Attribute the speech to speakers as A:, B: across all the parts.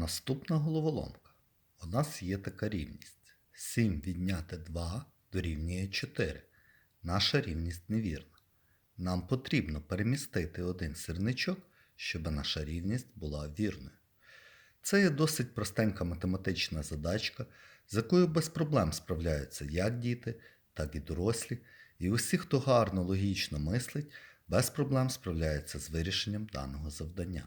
A: Наступна головоломка. У нас є така рівність. 7 відняти 2 дорівнює 4. Наша рівність невірна. Нам потрібно перемістити один сірничок, щоб наша рівність була вірною. Це є досить простенька математична задачка, з якою без проблем справляються як діти, так і дорослі, і усі, хто гарно логічно мислить, без проблем справляються з вирішенням даного завдання.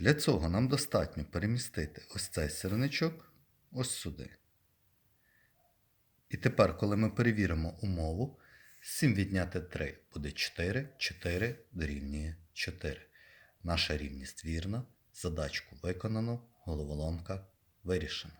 A: Для цього нам достатньо перемістити ось цей сирничок ось сюди. І тепер, коли ми перевіримо умову, 7 відняти 3 буде 4, 4 дорівнює 4. Наша рівність вірна, задачку виконано, головоломка вирішена.